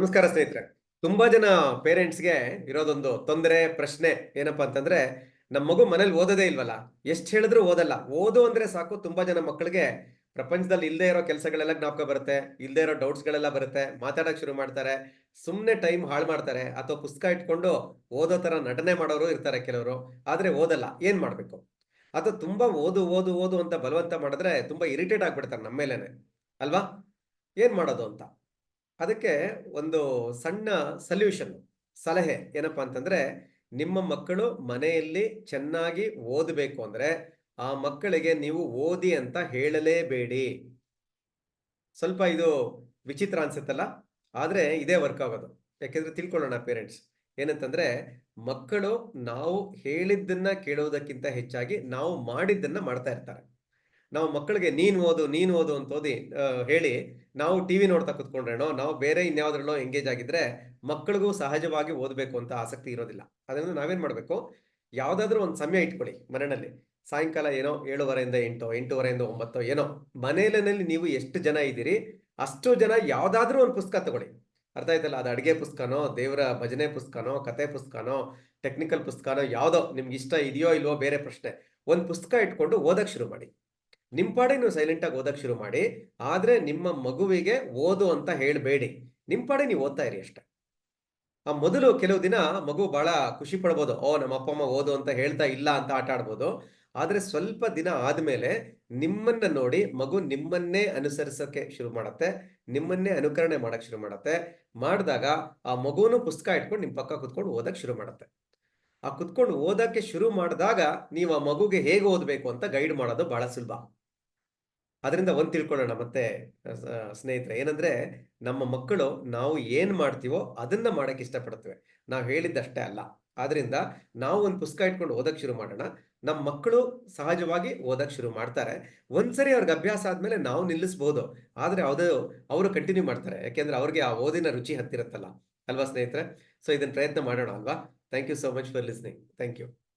ನಮಸ್ಕಾರ ಸ್ನೇಹಿತರೆ. ತುಂಬಾ ಜನ ಪೇರೆಂಟ್ಸ್ಗೆ ಇರೋದೊಂದು ತೊಂದರೆ, ಪ್ರಶ್ನೆ ಏನಪ್ಪಾ ಅಂತಂದ್ರೆ ನಮ್ಮ ಮಗು ಮನೇಲಿ ಓದೋದೇ ಇಲ್ವಲ್ಲ? ಎಷ್ಟು ಹೇಳಿದ್ರು ಓದಲ್ಲ. ಓದು ಅಂದ್ರೆ ಸಾಕು, ತುಂಬಾ ಜನ ಮಕ್ಕಳಿಗೆ ಪ್ರಪಂಚದಲ್ಲಿ ಇಲ್ಲದೆ ಇರೋ ಕೆಲಸಗಳೆಲ್ಲ ಜ್ಞಾಪಕ ಬರುತ್ತೆ ಇಲ್ಲದೆ ಇರೋ ಡೌಟ್ಸ್ ಗಳೆಲ್ಲ ಬರುತ್ತೆ, ಮಾತಾಡಕ್ ಶುರು ಮಾಡ್ತಾರೆ ಸುಮ್ಮನೆ ಟೈಮ್ ಹಾಳು ಮಾಡ್ತಾರೆ ಅಥವಾ ಪುಸ್ತಕ ಇಟ್ಕೊಂಡು ಓದೋ ತರ ನಟನೆ ಮಾಡೋರು ಇರ್ತಾರೆ ಕೆಲವರು, ಆದ್ರೆ ಓದಲ್ಲ. ಏನ್ ಮಾಡ್ಬೇಕು? ಅಥವಾ ತುಂಬಾ ಓದು ಓದು ಓದು ಅಂತ ಬಲವಂತ ಮಾಡಿದ್ರೆ ತುಂಬಾ ಇರಿಟೇಟ್ ಆಗ್ಬಿಡ್ತಾರೆ ನಮ್ಮ ಮೇಲೇನೆ. ಅಲ್ವಾ? ಏನ್ ಮಾಡೋದು ಅಂತ? ಅದಕ್ಕೆ ಒಂದು ಸಣ್ಣ ಸಲ್ಯೂಷನ್ ಸಲಹೆ ಏನಪ್ಪಾ ಅಂತಂದ್ರೆ ನಿಮ್ಮ ಮಕ್ಕಳು ಮನೆಯಲ್ಲಿ ಚೆನ್ನಾಗಿ ಓದಬೇಕು ಅಂದ್ರೆ ಆ ಮಕ್ಕಳಿಗೆ ನೀವು ಓದಿ ಅಂತ ಹೇಳಲೇಬೇಡಿ. ಸ್ವಲ್ಪ ಇದು ವಿಚಿತ್ರ ಅನ್ಸುತ್ತಲ್ಲ? ಆದ್ರೆ ಇದೇ ವರ್ಕ್ ಆಗೋದು. ಯಾಕೆಂದ್ರೆ ತಿಳ್ಕೊಳ್ಳೋಣ ಪೇರೆಂಟ್ಸ್ ಏನಂತಂದ್ರೆ ಮಕ್ಕಳು ನಾವು ಹೇಳಿದ್ದನ್ನ ಕೇಳೋದಕ್ಕಿಂತ ಹೆಚ್ಚಾಗಿ ನಾವು ಮಾಡಿದ್ದನ್ನ ಮಾಡ್ತಾ ಇರ್ತಾರೆ. ನಾವು ಮಕ್ಕಳಿಗೆ ನೀನು ಓದು ನೀನು ಓದು ಅಂತ ಓದಿ ಹೇಳಿ ನಾವು ಟಿವಿ ನೋಡ್ತಾ ಕುತ್ಕೊಂಡ್ರೇನೋ, ನಾವು ಬೇರೆ ಇನ್ಯಾವ್ದ್ರಲ್ಲೋ ಎಂಗೇಜ್ ಆಗಿದ್ರೆ ಮಕ್ಕಳಿಗೂ ಸಹಜವಾಗಿ ಓದಬೇಕು ಅಂತ ಆಸಕ್ತಿ ಇರೋದಿಲ್ಲ. ಅದರಿಂದ ನಾವೇನ್ ಮಾಡಬೇಕು? ಯಾವ್ದಾದ್ರು ಒಂದು ಸಮಯ ಇಟ್ಕೊಳ್ಳಿ ಮನೆಯಲ್ಲಿ. ಸಾಯಂಕಾಲ ಏನೋ ಏಳುವರೆಯಿಂದ ಎಂಟು, ಎಂಟೂವರೆಯಿಂದ ಒಂಬತ್ತು ಏನೋ ಮನೆಯಲ್ಲಿ ನೀವು ಎಷ್ಟು ಜನ ಇದ್ದೀರಿ, ಅಷ್ಟು ಜನ ಯಾವ್ದಾದ್ರೂ ಒಂದು ಪುಸ್ತಕ ತಗೊಳ್ಳಿ. ಅರ್ಥ ಆಯ್ತಲ್ಲ? ಅದು ಅಡಿಗೆ ಪುಸ್ತಕನೋ, ದೇವರ ಭಜನೆ ಪುಸ್ತಕನೋ, ಕತೆ ಪುಸ್ತಕನೋ ಟೆಕ್ನಿಕಲ್ ಪುಸ್ತಕನೋ, ಯಾವುದೋ ನಿಮ್ಗೆ ಇಷ್ಟ ಇದೆಯೋ ಇಲ್ವೋ ಬೇರೆ ಪ್ರಶ್ನೆ, ಒಂದು ಪುಸ್ತಕ ಇಟ್ಕೊಂಡು ಓದಕ್ಕೆ ಶುರು ಮಾಡಿ. ನಿಮ್ ಪಾಡಿಗೆ ನೀವು ಸೈಲೆಂಟ್ ಆಗಿ ಓದಕ್ ಶುರು ಮಾಡಿ, ಆದ್ರೆ ನಿಮ್ಮ ಮಗುವಿಗೆ ಓದು ಅಂತ ಹೇಳಬೇಡಿ. ನಿಮ್ ಪಾಡಿಗೆ ನೀವು ಓದ್ತಾ ಇರಿ ಅಷ್ಟೆ. ಆ ಮೊದಲು ಕೆಲವು ದಿನ ಮಗು ಬಹಳ ಖುಷಿ ಪಡ್ಬೋದು, ಓ ನಮ್ಮ ಅಪ್ಪ ಅಮ್ಮ ಓದು ಅಂತ ಹೇಳ್ತಾ ಇಲ್ಲ ಅಂತ ಆಟ ಆಡ್ಬೋದು. ಆದ್ರೆ ಸ್ವಲ್ಪ ದಿನ ಆದ್ಮೇಲೆ ನಿಮ್ಮನ್ನ ನೋಡಿ ಮಗು ನಿಮ್ಮನ್ನೇ ಅನುಸರಿಸಕ್ಕೆ ಶುರು ಮಾಡತ್ತೆ, ನಿಮ್ಮನ್ನೇ ಅನುಕರಣೆ ಮಾಡಕ್ ಶುರು ಮಾಡತ್ತೆ. ಮಾಡಿದಾಗ ಆ ಮಗುನು ಪುಸ್ತಕ ಇಟ್ಕೊಂಡು ನಿಮ್ ಪಕ್ಕ ಕುತ್ಕೊಂಡು ಓದಕ್ ಶುರು ಮಾಡತ್ತೆ. ಆ ಕುತ್ಕೊಂಡು ಓದಕ್ಕೆ ಶುರು ಮಾಡಿದಾಗ ನೀವು ಆ ಮಗುಗೆ ಹೇಗೆ ಓದ್ಬೇಕು ಅಂತ ಗೈಡ್ ಮಾಡೋದು ಬಹಳ ಸುಲಭ. ಅದರಿಂದ ಒಂದು ತಿಳ್ಕೊಳ್ಳೋಣ ಮತ್ತೆ ಸ್ನೇಹಿತರೆ. ಏನಂದ್ರೆ, ನಮ್ಮ ಮಕ್ಕಳು ನಾವು ಏನ್ ಮಾಡ್ತೀವೋ ಅದನ್ನ ಮಾಡಕ್ಕೆ ಇಷ್ಟಪಡ್ತೇವೆ. ನಾವು ಹೇಳಿದ್ದಷ್ಟೇ ಅಲ್ಲ. ಆದ್ರಿಂದ ನಾವು ಒಂದು ಪುಸ್ತಕ ಇಟ್ಕೊಂಡು ಓದಕ್ ಶುರು ಮಾಡೋಣ. ನಮ್ಮ ಮಕ್ಕಳು ಸಹಜವಾಗಿ ಓದಕ್ ಶುರು ಮಾಡ್ತಾರೆ. ಒಂದ್ಸರಿ ಅವ್ರಿಗೆ ಅಭ್ಯಾಸ ಆದ್ಮೇಲೆ ನಾವು ನಿಲ್ಲಿಸ್ಬೋದು. ಆದ್ರೆ ಅದು ಅವರು ಕಂಟಿನ್ಯೂ ಮಾಡ್ತಾರೆ. ಯಾಕೆಂದ್ರೆ ಅವ್ರಿಗೆ ಆ ಓದಿನ ರುಚಿ ಹತ್ತಿರತ್ತಲ್ಲ. ಅಲ್ವಾ ಸ್ನೇಹಿತರೆ? ಸೊ ಇದನ್ನ ಪ್ರಯತ್ನ ಮಾಡೋಣ ಅಲ್ವಾ? Thank you so much for listening thank you